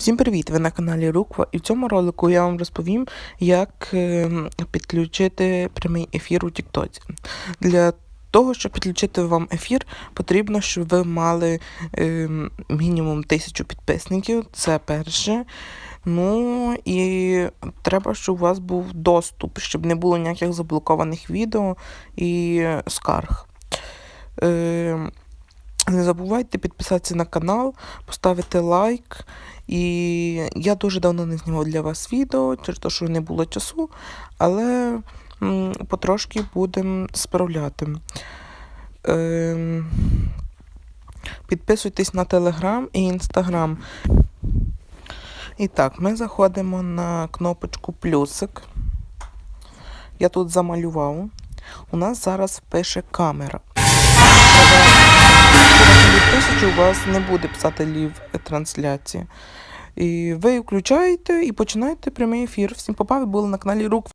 Всім привіт! Ви на каналі Руква, і в цьому ролику я вам розповім, як е, підключити прямий ефір у Тіктоці. Для того, щоб підключити вам ефір, потрібно, щоб ви мали е, мінімум тисячу підписників. Це перше. Ну і треба, щоб у вас був доступ, щоб не було ніяких заблокованих відео і скарг. Е, не забувайте підписатися на канал, поставити лайк. І я дуже давно не знімав для вас відео, через те, що не було часу, але потрошки будемо справляти. Ем, підписуйтесь на Телеграм і Інстаграм. І так, ми заходимо на кнопочку плюсик. Я тут замалював. У нас зараз пише камера. Тисячу у вас не буде писати лів трансляції. І ви включаєте і починаєте прямий ефір. Всім попав, були на каналі Рук.